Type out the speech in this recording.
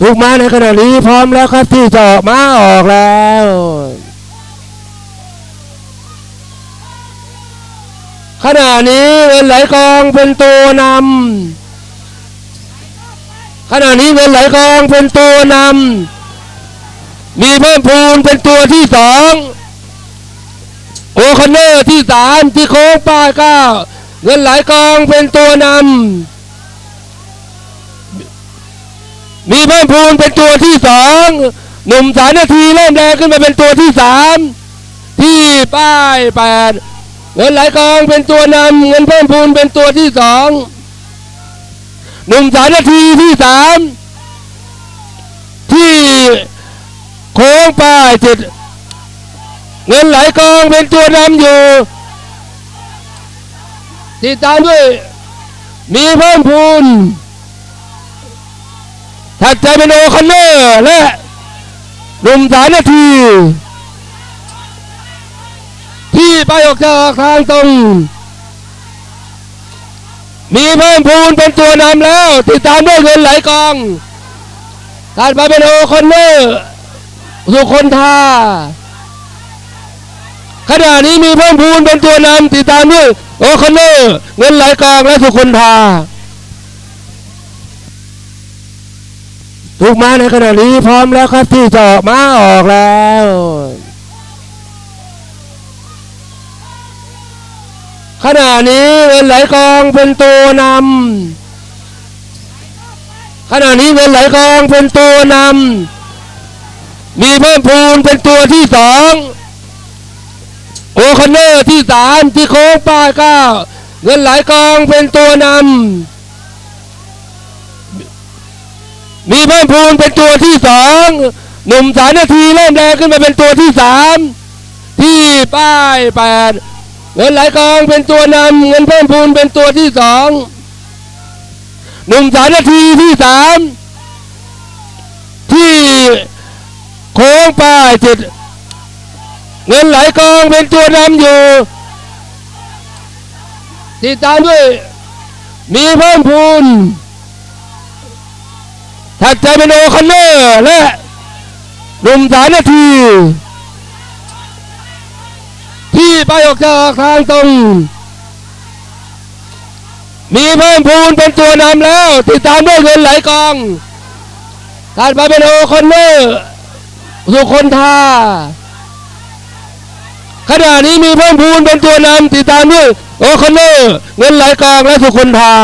ถูกมาในขณะนี้พร้อมแล้วครับที่จะออกมาออกแล้วขณะนี้เงินไหลกองเป็นตัวนำขณะนี้เงินไหลกองเป็นตัวนำมีเพิ่มพูนเป็นตัวที่สองโอคอนเนอร์ที่สามที่โค้งป้าเก้าเงินไหลกองเป็นตัวนำ มีเพิ่มพูนเป็นตัวที่สองหนุ่มสามนาทีเริ่มแรงขึ้นมาเป็นตัวที่สามที่ป้ายแปดเงินไหลกองเป็นตัวนำเงินเพิ่มพูนเป็นตัวที่สองหนุ่มสามนาทีที่สามที่โค้งป้ายเจ็ดเงินไหลกองเป็นตัวนำอยู่ติดตามด้วยมีเพิ่มพูน ถัดใจเป็นโอคอนเนอร์และหนุ่มสามนาที ที่ไปออกจากทางตรง มีเพิ่มพูนเป็นตัวนำแล้ว ติดตามด้วยเงินไหลกองถัดไปเป็นโอคอนเนอร์สุคนทาขณะนี้มีเพิ่มพูนเป็นตัวนำติดตามด้วยโอคอนเนอร์เงินไหลกองและสุคนทา ถูกมาในขณะนี้พร้อมแล้วครับที่จะออกมาออกแล้วขณะนี้เงินไหลกองเป็นตัวนำขณะนี้เงินไหลกองเป็นตัวนำมีเพิ่มพูนเป็นตัวที่สองโอคอนเนอร์ที่สามที่โค้งป้ายเก้าเงินไหลกองเป็นตัวนำ มีเพิ่มพูนเป็นตัวที่สองหนุ่มสามนาทีเริ่มแรงขึ้นมาเป็นตัวที่สามที่ป้ายแปดเงินไหลกองเป็นตัวนำเงินเพิ่มพูนเป็นตัวที่สองหนุ่มสามนาทีที่สามที่โค้งป้ายเจ็ดเงินไหลกองเป็นตัวนำอยู่ติดตามด้วย มีเพิ่มพูน ถัดใจเป็นโอคอนเนอร์และหนุ่มสามนาที ที่ไปออกจากทางตรง มีเพิ่มพูนเป็นตัวนำแล้ว ติดตามด้วยเงินไหลกองถัดไปเป็นโอคอนเนอร์สุคนทาขณะนี้มีเพิ่มพูนเป็นตัวนำติดตามด้วยโอคอนเนอร์เงินไหลกองและสุคนทา